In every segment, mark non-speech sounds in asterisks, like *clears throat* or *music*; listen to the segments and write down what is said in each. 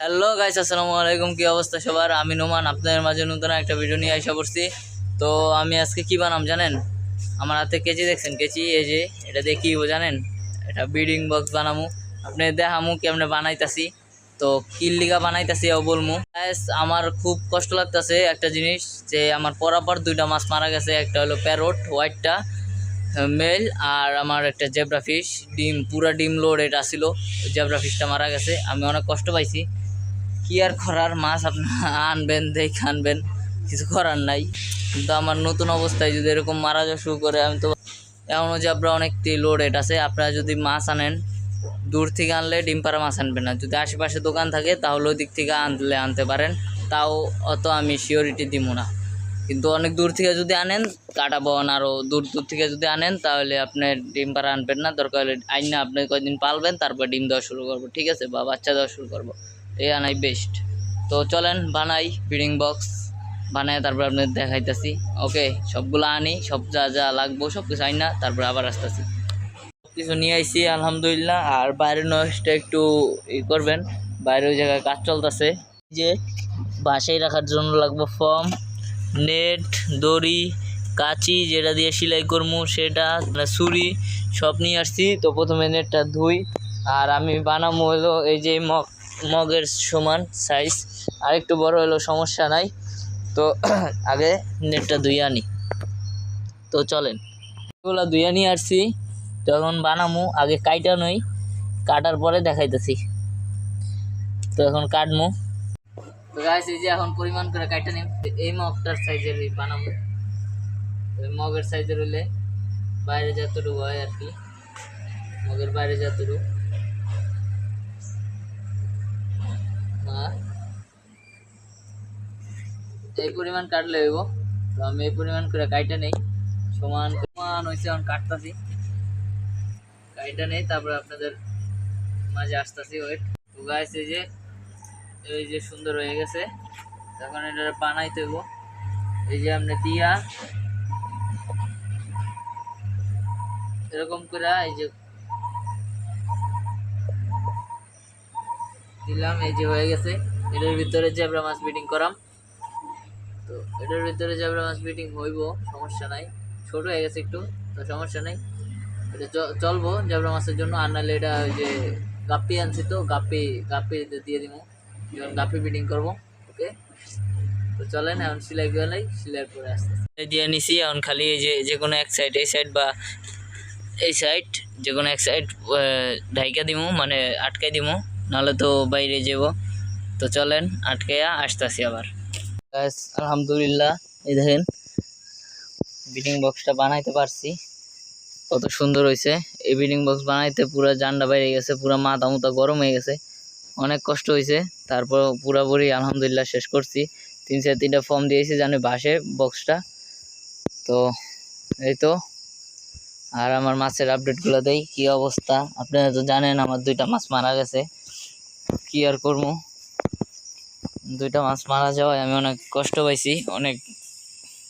Hello guys আসসালামু আলাইকুম। কি অবস্থা সবার? আমি নোমান আপনাদের মাঝে নতুন একটা ভিডিও নিয়ে আসা করছি তো আমি আজকে কি বানাম জানেন? আমার হাতে কেচি দেখছেন? কেচি এই যে এটা কি জানেন? এটা বিডিং বক্স বানামু। আপনি দেখামু কেমনে বানাইতাছি। তো কিল লিগা বানাইতাছি ও বলমু। Guys, আমার খুব কষ্ট লাগতাছে একটা জিনিস যে আমার পরাপর দুইটা মাছ মারা গেছে। একটা হলো প্যারোট হোয়াইটটা মেল আর আমার একটা জেব্রা ফিশ ডিম পুরা ডিম লোড এটা ছিল জেব্রা ফিশটা মারা গেছে। আমি অনেক কষ্ট পাইছি। কি আর করার? মাছ আপনার আনবেন, দেখে আনবেন। কিছু করার নাই। কিন্তু আমার নতুন অবস্থায় যদি এরকম মারা যাওয়া শুরু করে, আমি তো এমনও যে আপনার অনেকটি লোড এটা আছে। আপনারা যদি মাছ আনেন, দূর থেকে আনলে ডিম পাড়া মাছ আনবেন না। যদি আশেপাশে দোকান থাকে, তাহলে ওই দিক থেকে আনলে আনতে পারেন। তাও অত আমি শিওরিটি দিব না। কিন্তু অনেক দূর থেকে যদি আনেন, কাটা বন আরও দূর দূর থেকে যদি আনেন, তাহলে আপনি ডিম পাড়া আনবেন না। দরকার হলে আইন না আপনি কয়েকদিন পালবেন, তারপর ডিম দেওয়া শুরু করব। ঠিক আছে, বা বাচ্চা দেওয়া শুরু করব। এই আনাই বেস্ট তো চলেন, বানাই ব্রিডিং বক্স বানায় তারপর আপনাদের দেখাইতেছি। ওকে, সবগুলো আনি, সব যা যা লাগবো সব কিছু আইন না তারপর আবার আসতেছি। কিছু নিয়ে আইছি, আলহামদুলিল্লাহ। আর বাইরের নয়েসটা একটু ই করবেন, বাইরে ওই জায়গায় কাজ চলতেছে। যে, বাসায় রাখার জন্য লাগবে ফর্ম, নেট, দড়ি, কাঁচি, যেটা দিয়ে সেলাই করব সেটা মানে ছুরি, সব নিয়ে আসছি। তো প্রথমে নেটটা ধুই, আর আমি বানাবো হলো এই যে মগ। মগের সমান সাইজ আর একটু বড় হলো সমস্যা নাই। তো *clears throat* আগে নেটটা ধুয়ে আনি। তো চলেন। এগুলো ধুয়ে নিয়ে আসছি। তখন বানামু, আগে কাইটা নই, কাটার পরে দেখাইতেছি। তো এখন কাটমু। তো গাইস এই যে এখন পরিমাণ করে কাইটা নিম এই মগটার সাইজের বানামু। মগের সাইজের হলে বাইরে যতটুকু হয় আর কি। মগের বাইরে যতটুকু। এই পরিমাণ কাটলে হইব। তো আমি এই পরিমাণ করে কাইটা নেই। সমান সমান হয়েছে এখন কাটতাছি। কাইটা নেই, তারপরে আপনাদের মাঝে আসতেছি ওয়েট তো এই যে এই যে সুন্দর হয়ে গেছে। এখন এটা বানাইতে হইব। এই যে আপনি দিয়া, এরকম করে এই যে দিলাম, এই যে হয়ে গেছে। এটার ভিতরে যে আমরা মাছ বিটিং করাম। তো এটার ভিতরে জেব্রা মাছ বিটিং হইব, সমস্যা নাই। ছোট হয়ে গেছে একটু, তো সমস্যা নাই। এটা চলবো জেব্রা মাছের জন্য। আর নাহলে এটা ওই যে গাপ্পি আনছি তো, গাপ্পি গাপ্পি দিয়ে দিব যেমন গাপ্পি বিটিং করব, ওকে? তো চলেন, এখন সেলাই গেলেই সেলাইয়ের পরে আসতে। দিয়ে নিছি, এখন খালি এই যে যে কোনো এক সাইড এই সাইড বা এই সাইড যে কোনো এক সাইড ঢাইকা দিমু মানে আটকাই দিমু, নাহলে তো বাইরে যাব। তো চলেন, আটকাইয়া আসতে আসতেছি আবার। ব্যাস আলহামদুলিল্লাহ, এই দেখেন বিডিং বক্সটা বানাইতে পারছি। কত সুন্দর হয়েছে। এই বিডিং বক্স বানাইতে পুরো জান্ডা বাইরে গেছে, পুরো মাথা মুথা গরম হয়ে গেছে। অনেক কষ্ট হয়েছে। তারপর পুরাপুরি আলহামদুলিল্লাহ শেষ করছি। তিন চার তিনটা ফর্ম দিয়েছি জানি বাসে বক্সটা তো, এই তো। আর আমার মাছের আপডেটগুলো দেই, কি অবস্থা? আপনারা তো জানেন, আমার দুইটা মাছ মারা গেছে। কি আর করব? দুইটা মাছ মারা যাওয়ায় আমি অনেক কষ্ট পাইছি, অনেক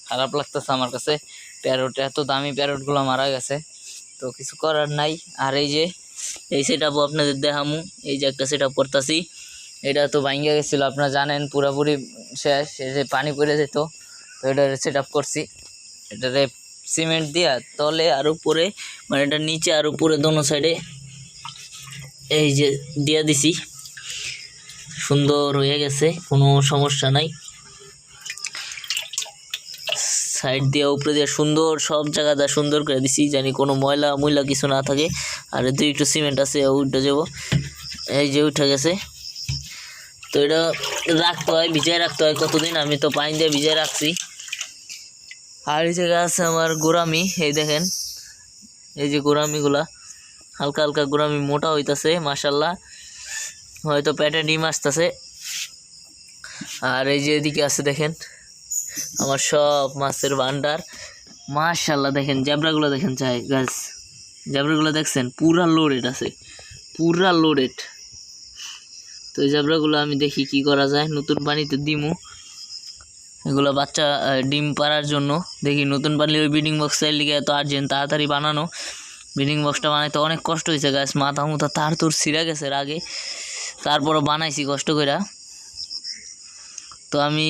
খারাপ লাগতেছে আমার কাছে। প্যারোট, এত দামি প্যারোটগুলো মারা গেছে। তো কিছু করার নাই। আর এই যে, এই সেট আপনাদের দেখামু। এই যে একটা সেট করতেছি, এটা তো ভাঙ্গা গেছিল, আপনারা জানেন, পুরোপুরি শেষ। এই যে পানি পড়ে যেত, তো এটা সেট আপ করছি। এটারে সিমেন্ট দিয়া তলে আর উপরে মানে এটা নিচে আর উপরে, দোনো সাইডে এই যে দিয়া দিছি। সুন্দর হয়ে গেছে, কোনো সমস্যা নাই। সাইড দিয়ে উপরে দিয়ে সুন্দর সব জায়গাটা সুন্দর করে দিছি, জানি কোনো ময়লা ময়লা কিছু না থাকে। আর দুই একটু সিমেন্ট আছে উঠে যাব। এই যে উঠে গেছে। তো এটা রাখতে হয়, ভিজায় রাখতে হয় কতদিন, আমি তো পাইন দিয়ে ভিজায় রাখছি। আর এই জায়গা আছে আমার গোরামি এই দেখেন। এই যে গোরামিগুলা হালকা হালকা গোরামি মোটা হইতাছে মাসাল্লাহ হয়তো পেটে ডিম আসতেছে। আর এই যে এদিকে আছে দেখেন, আমার সব মাছের ভান্ডার। মাশাল্লাহ দেখেন জ্যাবরাগুলো দেখেন চাই গাছ জ্যাবরাগুলো দেখছেন? পুরা লোডেড আছে। পুরা লোডেড তো এই জ্যাবরাগুলো আমি দেখি কি করা যায়। নতুন পানিতে ডিমও এগুলো বাচ্চা ডিম পাড়ার জন্য। দেখি নতুন পানি ওই ব্রিডিং বক্সের লিগে এত আর্জেন্ট তাড়াতাড়ি বানানো। ব্রিডিং বক্সটা বানাইতে অনেক কষ্ট হয়েছে গাছ মাথা মুথা তার তোর ছিঁড়ে গেছে আগে। তারপরও বানাইছি কষ্ট কইরা। তো আমি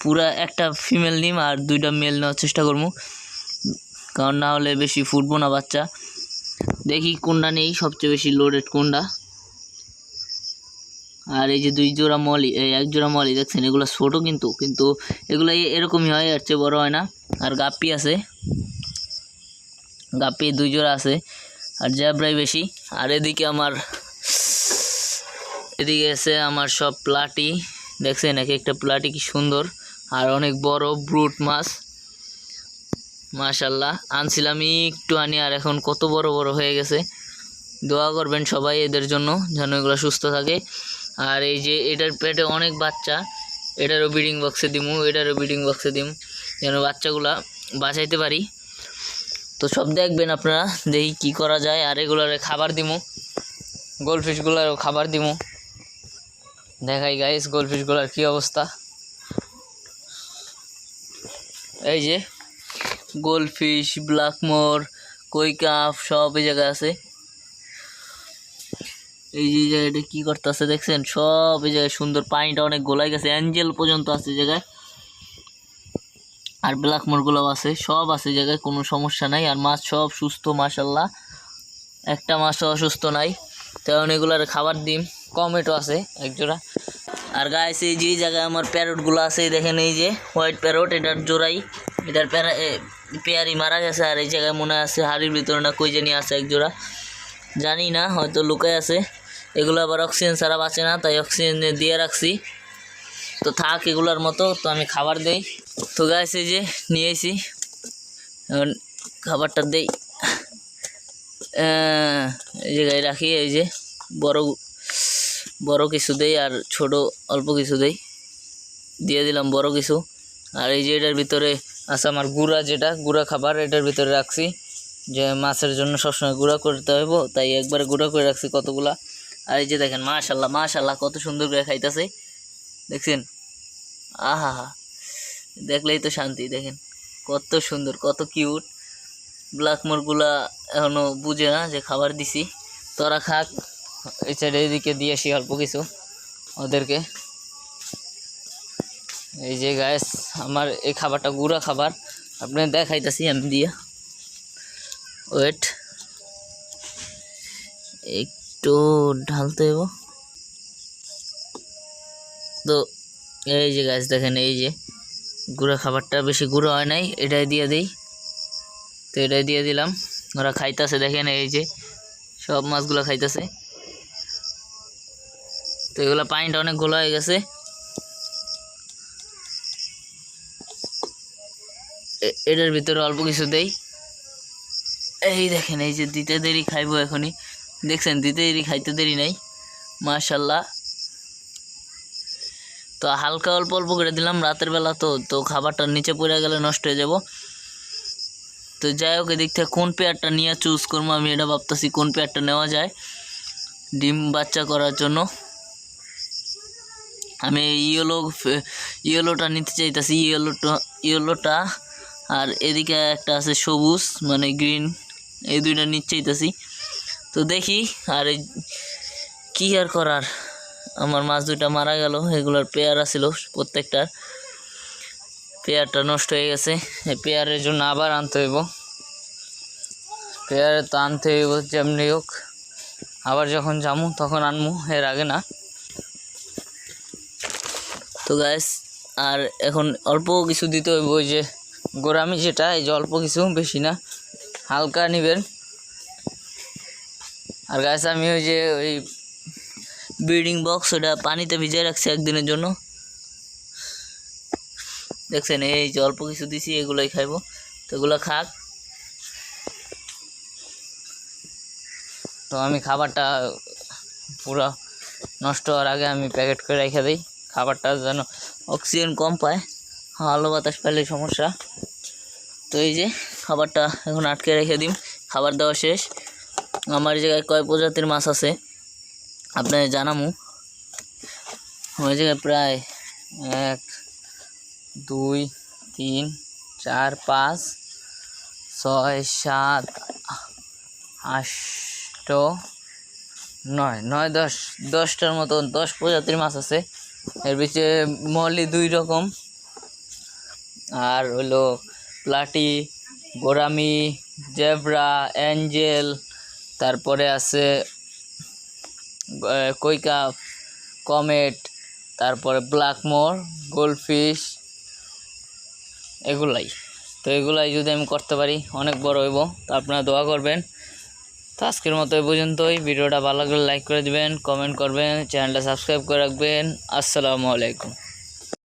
পুরা একটা ফিমেল নিম আর দুইটা মেল নেওয়ার চেষ্টা করব কারণ না হলে বেশি ফুটবো না বাচ্চা। দেখি কোনটা নেই, সবচেয়ে বেশি লোডেড কোনটা। আর এই যে দুই জোড়া মলি, এই এক জোড়া মলি দেখছেন, এগুলো ছোটো কিন্তু কিন্তু এগুলো এরকমই হয়, এর চেয়ে বড়ো হয় না। আর গাপ্পি আছে। গাপ্পি দুই জোড়া আছে। আর জ্যাবরাই বেশি। আর এদিকে আমার এদিকে আছে আমার সব প্লাটি। দেখছেন এক একটা প্লাটি কি সুন্দর আর অনেক বড় ব্রুট মাছ। মাশাল্লাহ আনছিলাম একটু আনি আর এখন কত বড় বড় হয়ে গেছে। দোয়া করবেন সবাই এদের জন্য যেন এগুলো সুস্থ থাকে। আর এই যে এটার পেটে অনেক বাচ্চা, এটারও ব্রিডিং বক্সে দিমু, এটারও ব্রিডিং বক্সে দিম, যেন বাচ্চাগুলা বাঁচাইতে পারি। তো সব দেখবেন আপনারা, দেখি কি করা যায়। আর এগুলারে খাবার দিমু গোলফিশগুলারও খাবার দিমু। দেখাই গাইস গোলফিশগুলার কি অবস্থা? এই যে, গোলফিশ ব্ল্যাকমোর কৈকাফ সব এই জায়গায় আছে। এই যে জায়গাটা কি করতেছে দেখছেন? সব এই জায়গায় সুন্দর পানিটা অনেক গোলাই গেছে, অ্যাঞ্জেল পর্যন্ত আছে এই জায়গায়। আর ব্ল্যাকমোরগুলোও আছে, সব আছে জায়গায়, কোনো সমস্যা নাই। আর মাছ সব সুস্থ মাশাল্লাহ একটা মাছও অসুস্থ নাই। তেমন এগুলার খাবার দিম। কমেটো আছে একজোড়া আর গায়ে এই যে জায়গায় আমার প্যারটগুলো আছে দেখেন এই যে হোয়াইট প্যারট এটার জোড়াই। এটার প্যারা পেয়ারি মারা গেছে, আর এই জায়গায় মনে আছে হাড়ির ভিতরে না কই জানি আছে এক জোড়া। জানি না, হয়তো লুকায় আছে। এগুলো আবার অক্সিজেন ছাড়া বাঁচে না, তাই অক্সিজেন দিয়ে রাখছি। তো থাক, এগুলোর মতো, তো আমি খাবার দেই। তো গাছ এই যে নিয়েছি এখন খাবারটা দেই। এই জায়গায় রাখি, এই যে বড় বড় কিছু দেই আর ছোট অল্প কিছু দেই। দিয়ে দিলাম বড় কিছু। আর এই যে এটার ভিতরে আছে আমার গুঁড়া যেটা, গুঁড়া খাবার, এটার ভিতরে রাখছি। যে মাছের জন্য সবসময় গুঁড়া করতে হইব, তাই একবারে গুঁড়া করে রাখছি কতগুলা। আর এই যে দেখেন, মাশাল্লাহ মাশাল্লাহ, কত সুন্দর করে খাইতেছে। দেখছেন? আহা হা দেখলেই তো শান্তি, দেখেন। কত সুন্দর, কত কিউট। ব্ল্যাকমোরগুলা এখনও বুঝে না যে খাবার দিছি। তোরা খাক। এই সাইডে এদিকে দিয়ে আসি অল্প কিছু ওদেরকে। এই যে গ্যাস আমার এই খাবারটা গুঁড়া খাবার। আপনি দেখাইতেছি আমি দিয়ে। ওয়েট একটু ঢালতে হইব। তো এই যে গাছ দেখেন এই যে গুঁড়া খাবারটা বেশি গুঁড়ো হয় নাই, এটাই দিয়ে দিই। তো এটাই দিয়ে দিলাম। ওরা খাইতেছে, দেখেন এই যে সব মাছগুলো খাইতেছে। তো এগুলো পানিটা অনেক গোলা হয়ে গেছে। এটার ভিতরে অল্প কিছু দেই। এই দেখেন, এই যে দিতে দেরি খাইবো এখনই। দেখছেন, দিতে দেরি খাইতে দেরি নাই। মাশাল্লাহ তো হালকা অল্প অল্প করে দিলাম, রাতের বেলা তো তো খাবারটা নিচে পড়ে গেলে নষ্ট হয়ে যাব। তো যাই হোক, এদিক থেকে কোন পেয়ারটা নিয়ে চুজ করব আমি এটা ভাবতেছি কোন পেয়ারটা নেওয়া যায়। ডিম বাচ্চা করার জন্য। আমি ইয়েলো ইয়েলোটা নিতে চাইতেছি, ইয়েলোটা ইয়েলোটা। আর এদিকে একটা আছে সবুজ মানে গ্রিন, এই দুইটা নিতে চাইতেছি। তো দেখি, আর এই কী আর করার? আমার মাছ দুইটা মারা গেল, এগুলোর পেয়ার ছিল প্রত্যেকটার পেয়ারটা নষ্ট হয়ে গেছে, এই পেয়ারের জন্য আবার আনতে হইব। পেয়ারে তো আনতে হইব, যেমনি হোক। আবার যখন যামু, তখন আনমু, এর আগে না। তো গ্যাস আর এখন অল্প কিছু দিতে হইব ওই যে গোরামি যেটা, এই যে অল্প কিছু, বেশি না, হালকা নেবেন। আর গ্যাস আমি ওই যে ওই ব্রিডিং বক্স ওটা পানিতে ভিজিয়ে রাখছি একদিনের জন্য। দেখছেন, এই যে অল্প কিছু দিছি, এগুলোই খাইবো। তো এগুলো খাক। তো আমি খাবারটা পুরো নষ্ট হওয়ার আগে আমি প্যাকেট করে রেখে দিই। খাবারটা যেন অক্সিজেন কম পায় আলো বাতাস পাইলে সমস্যা। তো এই যে খাবারটা এখন আটকে রেখে দিন খাবার দেওয়া শেষ। আমার জায়গায় কয় প্রজাতির মাছ আছে আপনার জানামু। ওই জায়গায় প্রায় এক, দুই, তিন, চার, পাঁচ, ছয়, সাত আষ্ট নয় নয়, দশ, দশটার মতো দশ প্রজাতির মাছ আছে। এর ভিতরে মলি দুই রকম। আর হলো প্লাটি গোরামি জেব্রা, অ্যাঞ্জেল, তারপরে আছে কৈকাপ কমেট, তারপরে ব্ল্যাকমোর গোল্ডফিশ, এগুলাই। তো এগুলাই যদি আমি করতে পারি, অনেক বড় হইব। তো আপনারা দোয়া করবেন। তো আজকের মতো এই পর্যন্তই। ভিডিওটা ভালো লাগলে লাইক করে দেবেন কমেন্ট করবেন চ্যানেলটা সাবস্ক্রাইব করে রাখবেন। আসসালামু আলাইকুম।